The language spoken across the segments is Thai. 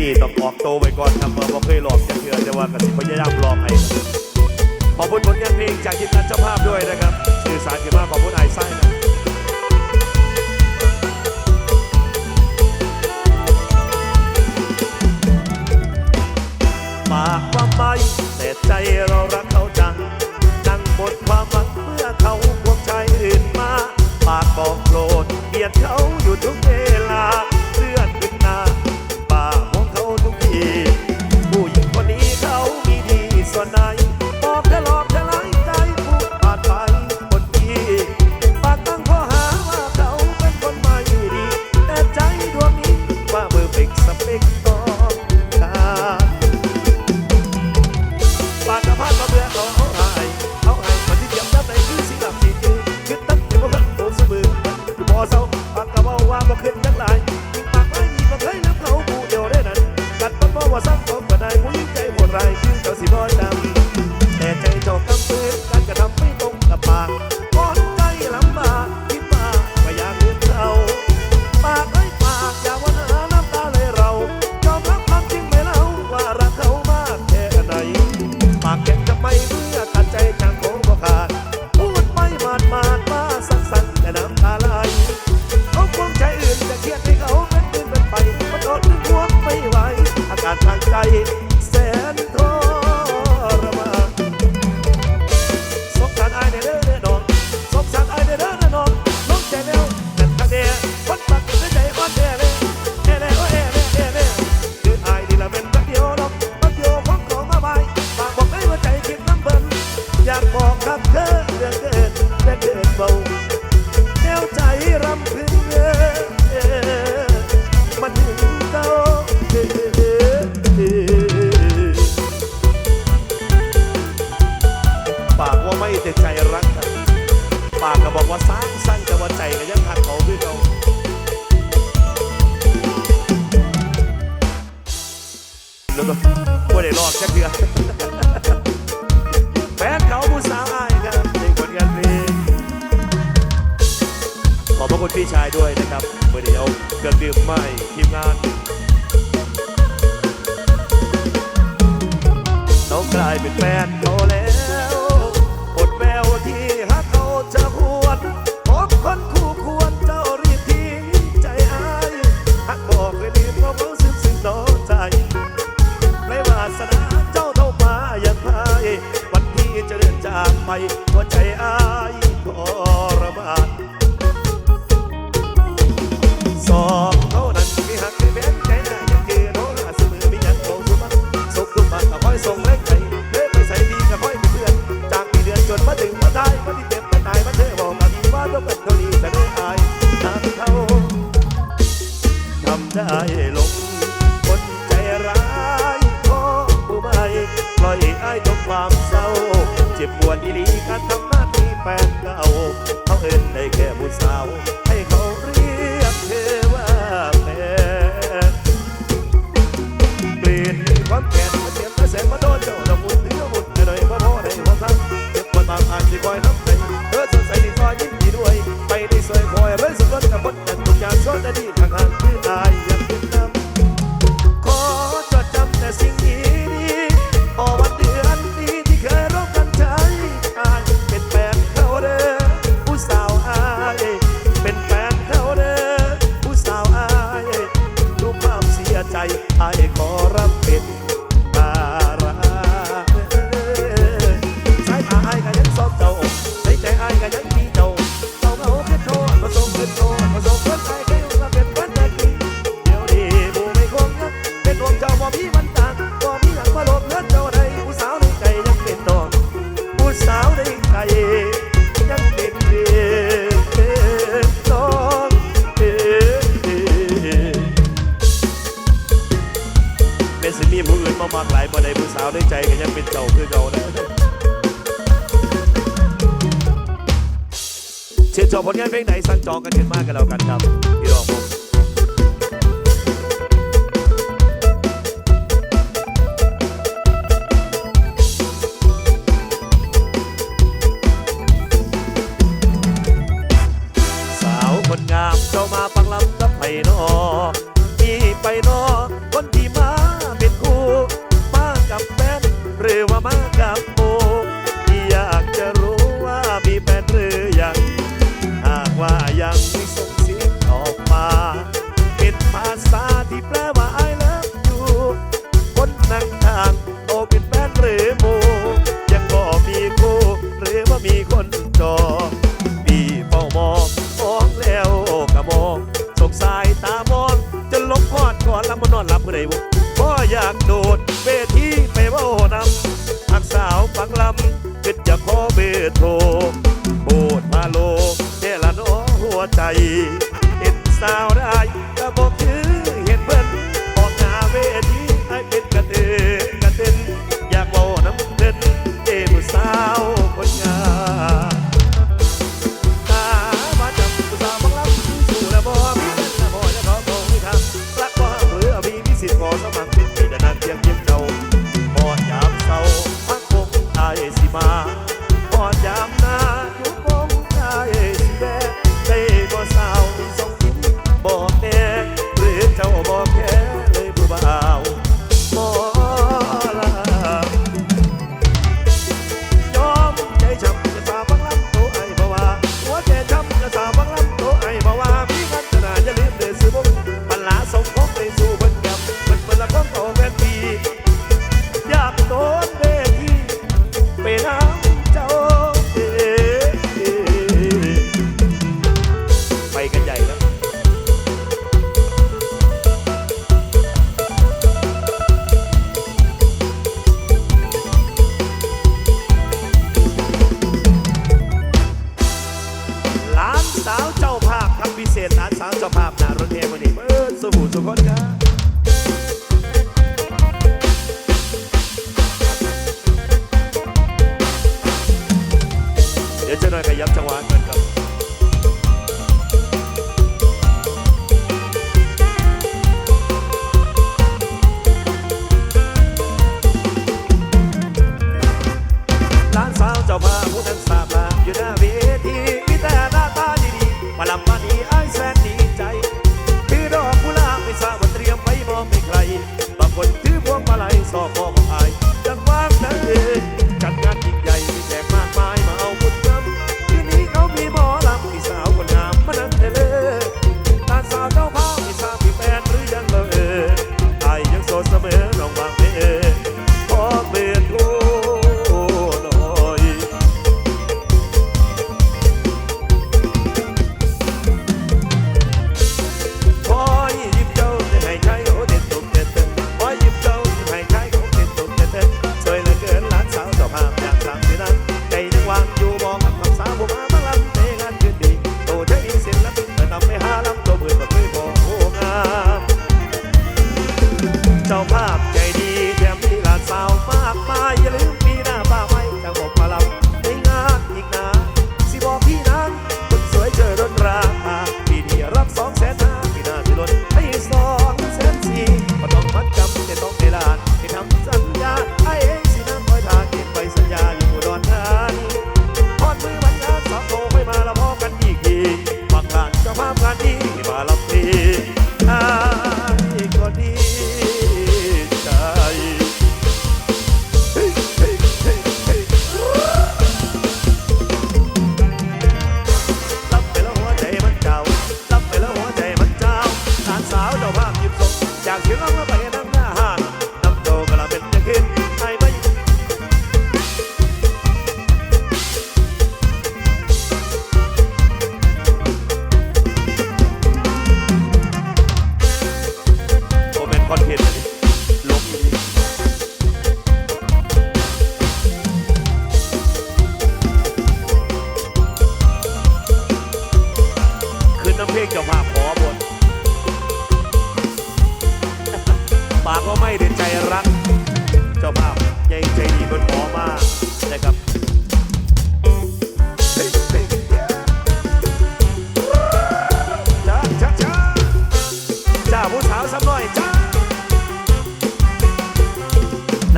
ดีต้องออกโตไว้ก่อนทำเบอร์บ่เคยหลอกจะเถื่อแต่ว่ากสิพยายามหลอกให้ขอบคุณผลงานเพลงจากทีมงานเจ้าภาพด้วยนะครับสื่อสารกันมากขอบคุณไอ้ไส้นะปากว่าไม่แต่ใจเรารักเขาจังดังหมดความหวังเมื่อเขาพวกชายอื่นมา ปากบอกโกรธเกลียดเขาอยู่ทุกเม ความเศร้า เจ็บปวดอีลีการทำหน้าที่แฟนเก่าเขาเอ็นได้แค่ผู้สาว ให้เขาเรียกเธอว่าแฟนเปลี่ยนความแก่ ก็ยังเป็นเก่าคือเก่านะเชิญชมผลงานเพลงไหนสั่งจองกันเห็นมากกันแล้วกันครับพี่รองผม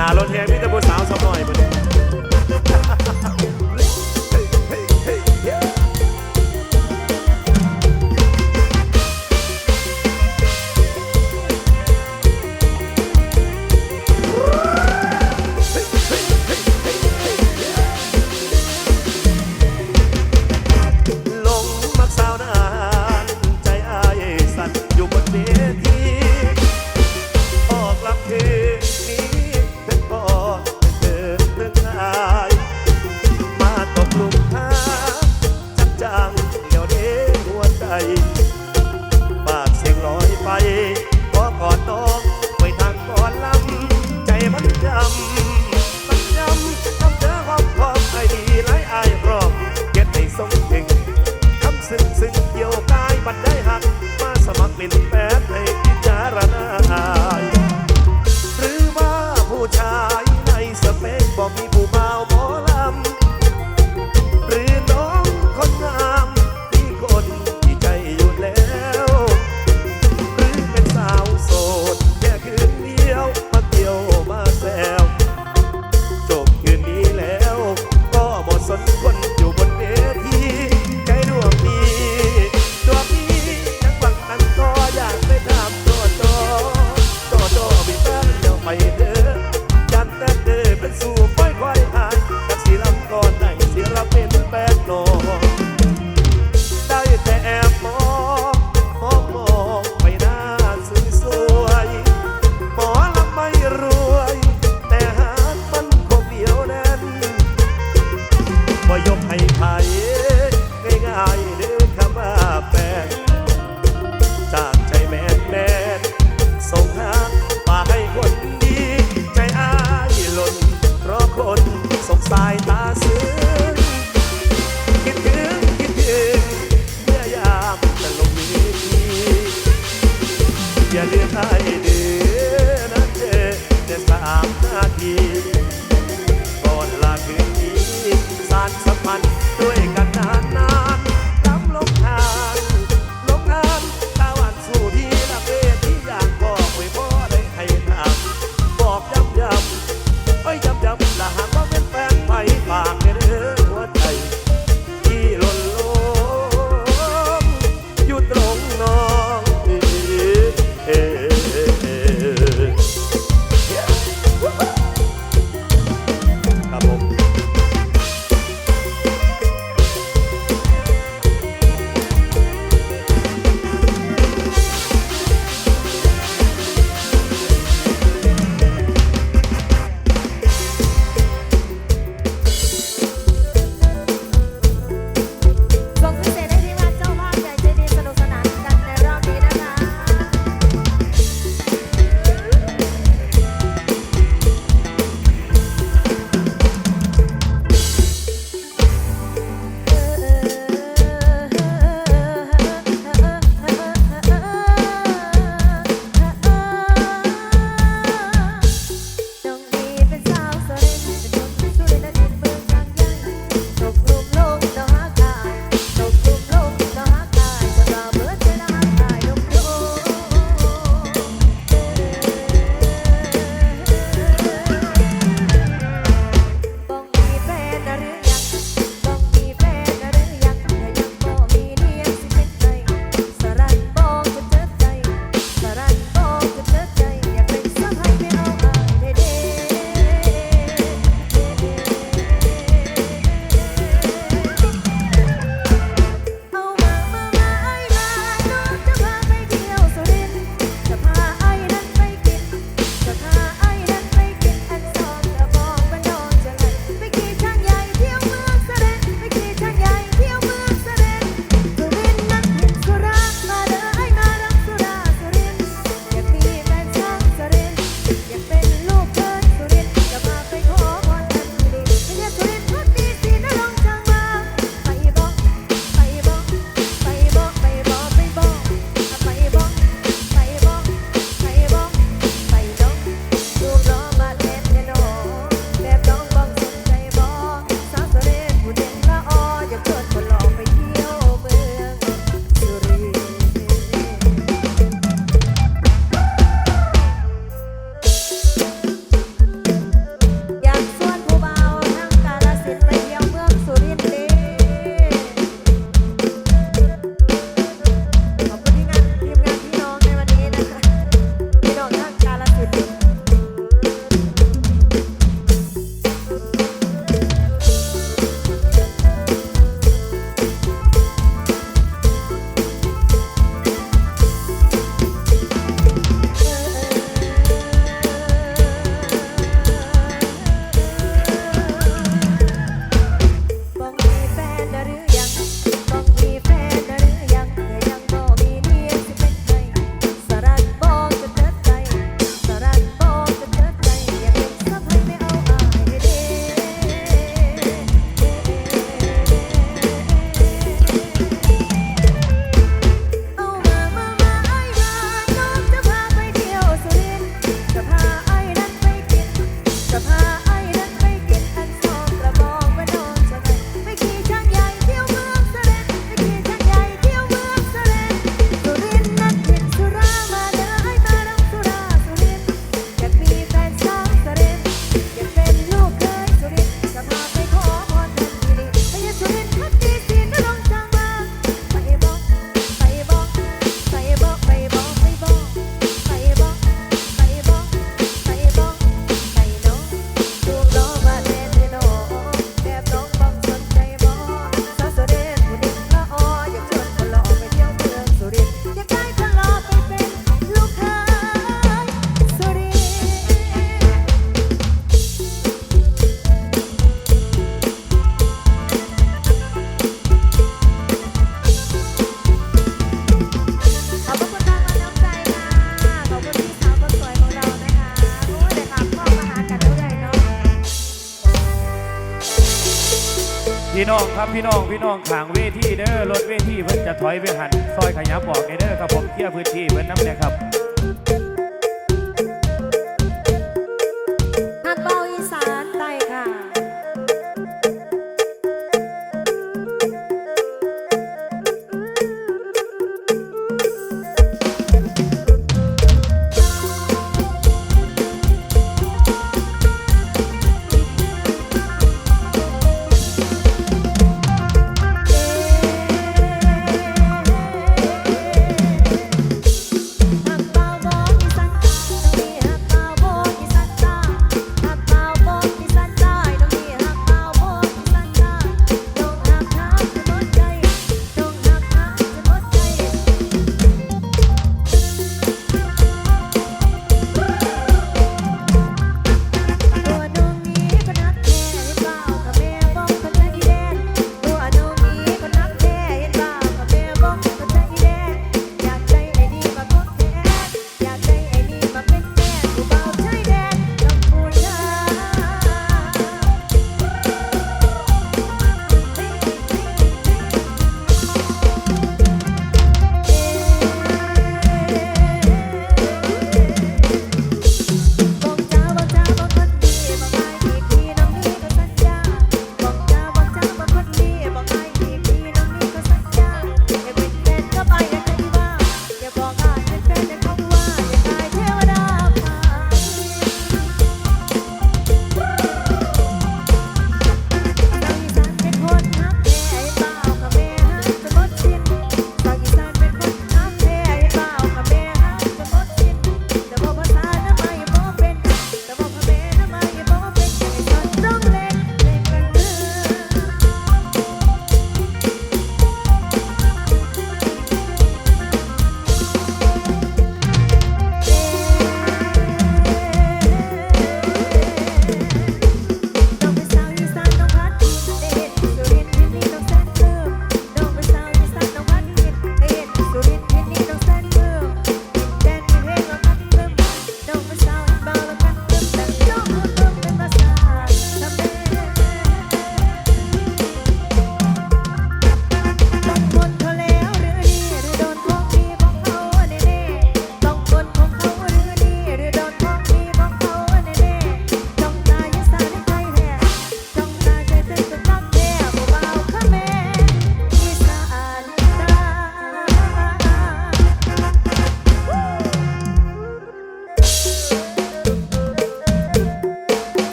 นารถแห่พี่ตะบูสาวสักหน่อยมัน raiz. น้องขางเวทีเด้อรถเวทีเพิ่นจะถอยไปหันซอยขยับบอกเด้อครับผมเคลียร์พื้นที่เพิ่นน้ำเนี่ยครับ